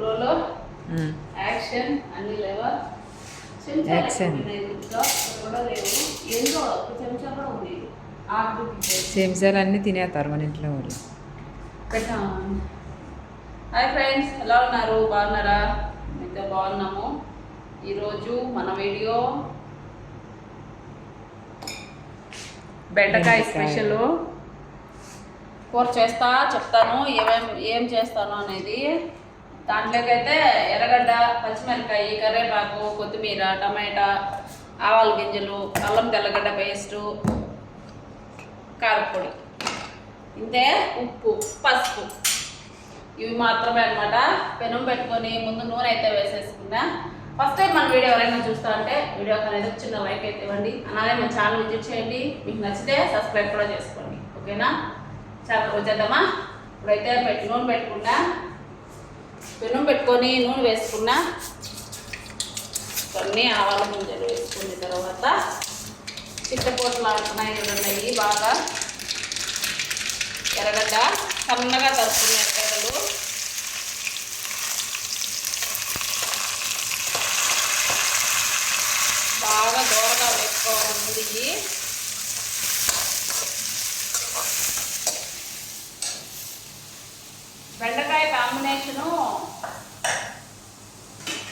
రోలో యాక్షన్ అన్ని లేవా? ఆకు చెంచాలు అన్నీ తినేస్తారు మన ఇంట్లో వాళ్ళు. హాయ్ ఫ్రెండ్స్ ఎలా ఉన్నారు? బాగున్నారా? అయితే బాగున్నాము. ఈరోజు మన వీడియో బెండకాయ బెండకాయ. స్పెషల్. కూర చేస్తా చెప్తాను. ఏమేం ఏం చేస్తాను అనేది దాంట్లోకి అయితే ఎర్రగడ్డ పచ్చిమిరపకాయ కరివేపాకు కొత్తిమీర టమాటా ఆవాల గింజలు అల్లం తెల్లగడ్డ పేస్టు కారపొడి. ఇంతే ఉప్పు పసుపు. ఇవి మాత్రమే అనమాట పెనం పెట్టుకొని ముందు నూనె అయితే వేసేసుకున్నా ఫస్ట్ టైం మన వీడియో ఎవరైనా చూస్తా అంటే వీడియోకి అనేది చిన్న లైక్ అయితే ఇవ్వండి. అలాగే మన ఛానల్ విజిట్ చేయండి. మీకు నచ్చితే సబ్స్క్రైబ్ కూడా చేసుకోండి. ఓకేనా? చాలా వచ్చేద్దామా ఇప్పుడైతే పెట్టి నూనె పెట్టుకున్నా పెనం పెట్టుకొని నూనె వేసుకున్నా కొన్ని ఆవాల గింజలు వేసుకున్న తర్వాత చిట్టపోట్లు ఆడుతున్నాయి చూడండి బాగా ఎర్రగడ్డ సన్నగా తరుపుకున్న ఎర్రగడ్డలు. బాగా దూరగా వేసుకోవాలి ముందు ఇవి బెండకాయ కాంబినేషను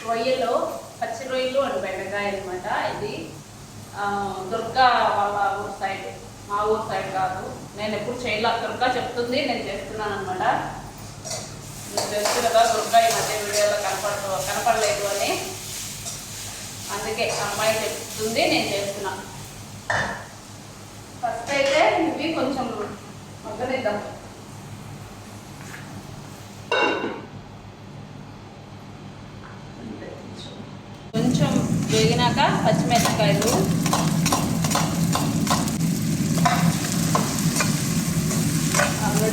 రొయ్యలు పచ్చి రొయ్యలు అండ్ బెండకాయ అనమాట ఇది దుర్గా వాళ్ళ ఊరు సైడ్ మా ఊరు సైడ్ కాదు. నేను ఎప్పుడు చేయలే దుర్గా చెప్తుంది నేను చేస్తున్నాను అనమాట నేను తెలుసు కదా దుర్గా ఈ మధ్య వీడియోలో కనపడదు కనపడలేదు అని. అందుకే అమ్మాయి చెప్తుంది నేను చేస్తున్నాను ఫస్ట్ అయితే ఇవి కొంచెం మగ్గనిద్దాం కొంచెం వేగినాక పచ్చిమిరపకాయలు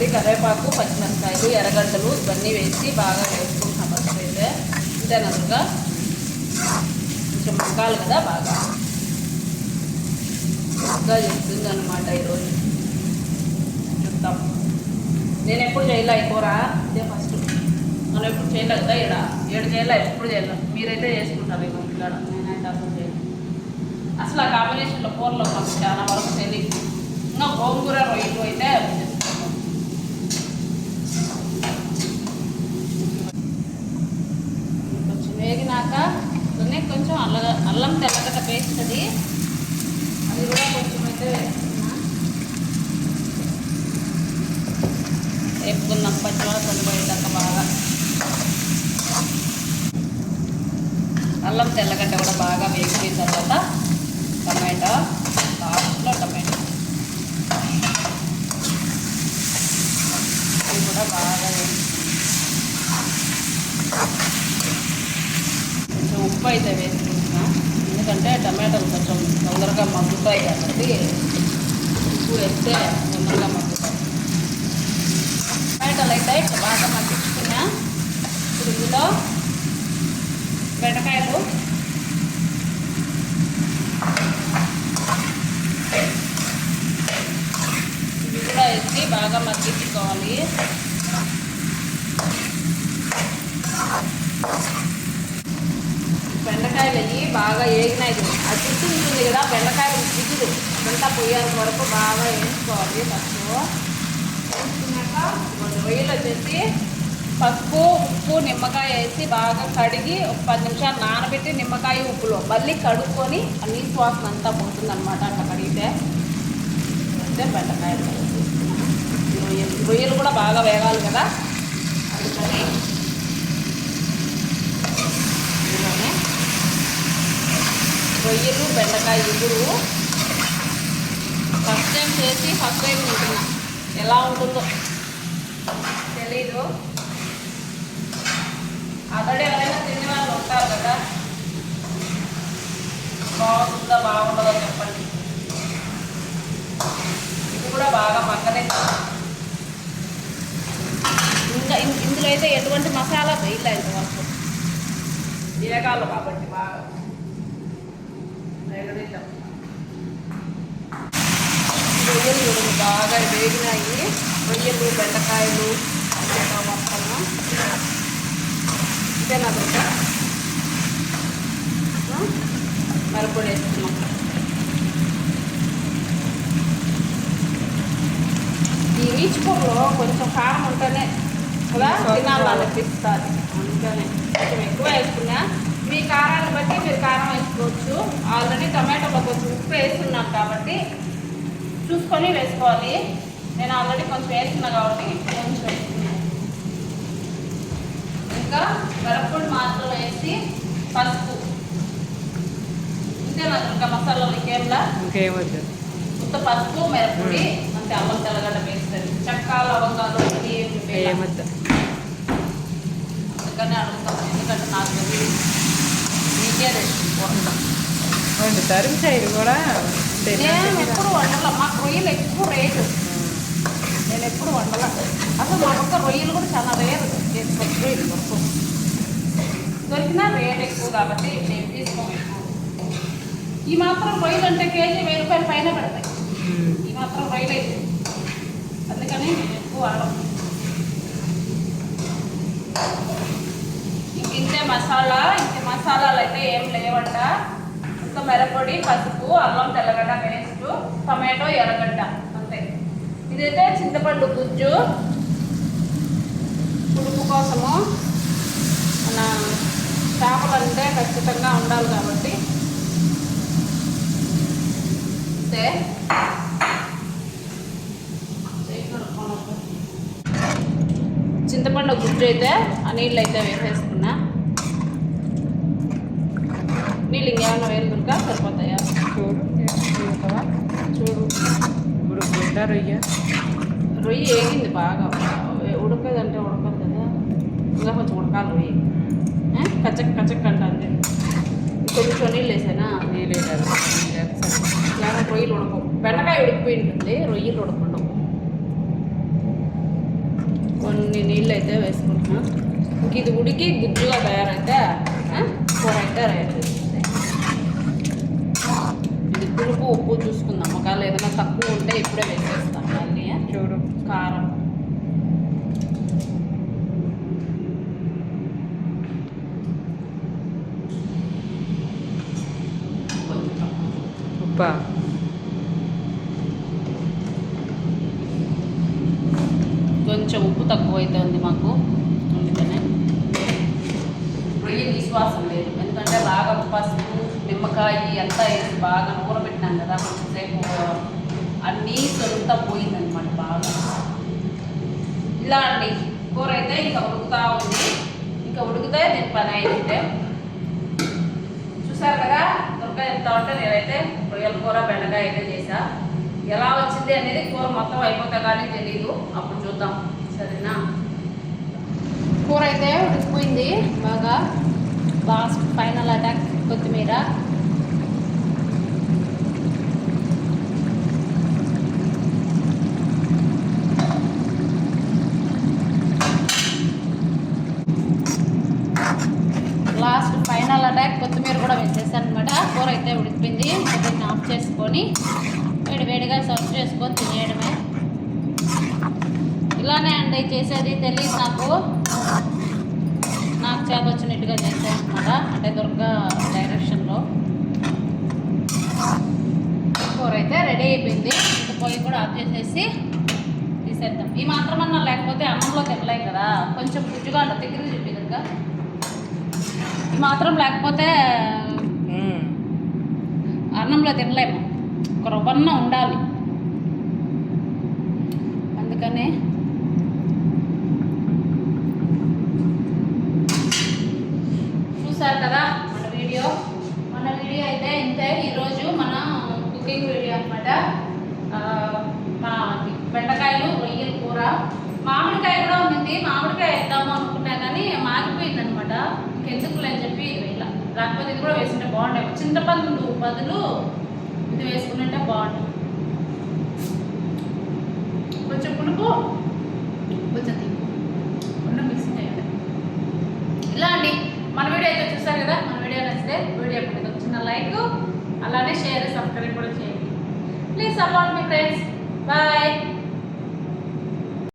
ఆల్రెడీ కరివేపాకు పచ్చిమిరపకాయలు ఎర్రగడ్డలు ఇవన్నీ వేసి బాగా వేసుకుంటున్నాం ఫస్ట్ అయితే ఇంతేనగా కొంచెం మగ్గాలి కదా బాగా. బాగా చేస్తుంది అనమాట ఈరోజు. చూద్దాం. నేను ఎప్పుడు చేయలే కూర ఇదే ఫస్ట్. మనం ఎప్పుడు చేయలే కదా ఇక్కడ ఏడు చేయలే ఎప్పుడు చేయలే. మీరైతే చేసుకుంటారు ఇక పిల్లలు. నేనైతే అప్పుడు చేయను. అసలు ఆ కాంబినేషన్లో కూరలో మాకు చాలా వరకు తెలియదు. ఇంకా గోంగూర రొయ్యలు అయితే చేసుకుంటాం కొంచెం వేగినాక కొన్ని కొంచెం అల్ల అల్లం తెల్లగడ్డ పేస్ట్ అది. అది కూడా కొంచెం అయితే వేపుకున్నాం పచ్చివాసన పోయేదాకా బాగా. అల్లం తెల్లగడ్డ కూడా బాగా వేగిన తర్వాత టమాటా లాస్ట్లో టమాటా. ఇది కూడా బాగా వేసి కొంచెం ఉప్పు అయితే వేసి త్వరగా మగ్గుతాయి కాబట్టి ఉప్పు వేస్తే తొందరగా మగ్గుతాయి. టమాటాలు అయితే ఇట్లా బాగా మగ్గించుకున్నా. ఇప్పుడు ఇందులో బెండకాయలు. ఇవి కూడా వేసి బాగా మగ్గించుకోవాలి. బెండకాయలు బాగా ఏగినాయి ఆ చుట్టూ ఉంటుంది కదా బెండకాయలు జిగురు అంతా పొయ్యేంత వరకు బాగా వేయించుకోవాలి ఫస్ట్. వేసుకున్నాక రొయ్యలు వచ్చేసి పసుపు ఉప్పు నిమ్మకాయ వేసి బాగా కడిగి ఒక పది నిమిషాలు నానబెట్టి నిమ్మకాయ ఉప్పులో మళ్ళీ కడుక్కొని ఆ నీటి వాసన అంతా పోతుంది అనమాట అట్లా కడిగితే. అంటే బెండకాయలు. రొయ్యలు రొయ్యలు కూడా బాగా వేగాలి కదా. అందుకని ఇలానే రొయ్యలు బెండకాయ ఇగురు. ఫస్ట్ టైం చేసి ఫస్ట్ టైం తింటున్నా. ఎలా ఉంటుందో తెలీదు. అతడు ఎవరైనా తినే వాళ్ళు ఉంటారు కదా. బాగుంటుందో బాగుంటుందో చెప్పండి. ఇది కూడా బాగా మగ్గనే ఇంకా ఇందులో అయితే ఎటువంటి మసాలా వేయలేదు వరకు జీరకాలు కాబట్టి బాగా. రొయ్యలు చూడండి బాగా వేగినాయి. రొయ్యలు బెండకాయలు ఇంతేనా దొరక మిరప్పొడి వేసుకున్నాం ఈ కొంచెం కారం ఉంటేనే కదా తినాలనిపిస్తుంది. అందుకనే కొంచెం ఎక్కువ వేసుకున్నా. మీ కారాన్ని బట్టి మీరు కారం వేసుకోవచ్చు. ఆల్రెడీ టమాటోలో కొంచెం ఉప్పు వేస్తున్నాం కాబట్టి చూసుకొని వేసుకోవాలి. నేను ఆల్రెడీ కొంచెం వేసుకున్నా కాబట్టి కొంచెం వేసుకున్నాను ఇంకా మిరప్పొడి మాత్రం వేసి పసుపు. ఇంతేనా ఇంకా మసాలాలు ఇంకేంలా? ఇంకేమొద్దు. ఉత్త పసుపు మిరప్పొడి అంతే అల్లం తెల్లగడ్డ వేస్తుంది చెక్క లవంగాలు. ఏమొద్దు. అందుకని అడుగుతాను ఎందుకంటే నాకు తెలియదు. నీకే తెలుసు వండుతారు మీ సైడ్ కూడా నేను ఎప్పుడు వండల మాకు రొయ్యలు ఎక్కువ రేటు. నేను ఎప్పుడు వండల. అసలు మా పక్క రొయ్యలు కూడా చాలా రేరు. చేసుకోవచ్చు రొయ్యలు కొరకు దొరికినా రేట్ ఎక్కువ కాబట్టి నేను ఎక్కువ ఈ మాత్రం రొయ్యలు అంటే కేజీ వెయ్యి రూపాయల పైన పెడతాయి. ఈ మాత్రం రొయ్యలు. అయితే అందుకని నేను ఎక్కువ ఇంక ఇంతే మసాలా ఇంక మసాలాలు అయితే ఏం లేవంట. మిరపొడి పసుపు అల్లం తెల్లగడ్డ పేస్ట్ టమాటో ఎర్రగడ్డ అంతే. ఇదైతే చింతపండు గుజ్జు. ఉడుపు కోసము మన చేపలు అంటే ఖచ్చితంగా ఉండాలి కాబట్టి. అంతే చింతపండు గుజ్జు అయితే ఆ నీళ్ళు అయితే వేసేస్తాం. నీళ్ళు ఇంకేమైనా వేలుదురుగా సరిపోతాయా చూడు చూడవా? చూడు ఇప్పుడు గుంట రొయ్య రొయ్యి ఏగింది బాగా ఉడకదంటే ఉడకదు కదా ఇంకా కొంచెం ఉడకాలి రొయ్యి ఏ? కచ్చక్ కచ్చక్ అంటుంది కొంచెం నీళ్ళు వేసానా నీళ్ళేసారు చాలా రొయ్యలు ఉడకవు బెండకాయ ఉడికిపోయి ఉంటుంది రొయ్యలు ఉడకుండా కొన్ని నీళ్ళు అయితే వేసుకుంటున్నా ఇంక ఇది ఉడికి గుజ్జుగా తయారైతే ఆ, కూర అయితే రెడీ పులుపు ఉప్పు చూసుకుందాం. ఒకవేళ ఏదైనా తక్కువ ఉంటే ఇప్పుడే వేసేస్తాం. మళ్ళీ? చూడు. కారం. ఉప్పా? కొంచెం ఉప్పు తక్కువ అయితే ఉంది మాకు. అందుకనే. రొయ్య విశ్వాసం లేదు. ఎందుకంటే బాగా పసుపు నిమ్మకాయ అంతా వేసి బాగా ఊరబెట్టినాం కదా కొంచెంసేపు అన్నీ నీసు పోయిందనమాట బాగా. ఇలా అండి కూర అయితే ఇంకా ఉడుకుతా ఉంది. ఇంకా ఉడికితే నేను పని అయితే చూసారు కదా దొరకాయ చెప్తా ఉంటే నేనైతే రొయ్యల కూర బెండకాయ అయితే చేసా ఎలా వచ్చింది అనేది కూర మొత్తం అయిపోతా కానీ తెలీదు. అప్పుడు చూద్దాం సరేనా? కూర అయితే ఉడికిపోయింది బాగా. బాస్ ఫైనల్ అటాక్ కొత్తిమీర లాస్ట్ ఫైనల్ అటాక్ కొత్తిమీర కూడా వేసేసాను అనమాట కూర అయితే ఉడికిపోయింది దీన్ని ఆఫ్ చేసుకొని వేడివేడిగా సర్వ్ చేసుకొని తినేయడమే. ఇలానే అండి చేసేది తెలియదు నాకు. నాకు చేత వచ్చినట్టుగా చేసాను అంటే దుర్గా డైరెక్షన్లో. కూర అయితే రెడీ అయిపోయింది. ఇంకా పొయ్యి కూడా ఆఫ్ చేసేసి తీసేద్దాం. ఈ మాత్రమన్నా లేకపోతే అన్నంలో తినలేం కదా. కొంచెం రుచిగా ఉంటుంది. దగ్గర చూపిదక్క ఈ మాత్రం లేకపోతే అన్నంలో తినలేము. ఒక రవ్వన్న ఉండాలి. అందుకనే చూసారు కదా మన వీడియో? మన వీడియో అయితే ఇంతే. ఈరోజు మన కుకింగ్ వీడియో అనమాట మా బెండకాయలు రొయ్యల కూర. మామిడికాయ కూడా ఉంది మామిడికాయ వేద్దాము అనుకున్నా కానీ మాగిపోయింది అనమాట ఇంకెందుకులే అని చెప్పి ఇలా లేకపోతే ఇది కూడా వేసుకుంటే బాగుండే చింతపండు బదులు ఇది వేసుకుంటే బాగుంటుంది.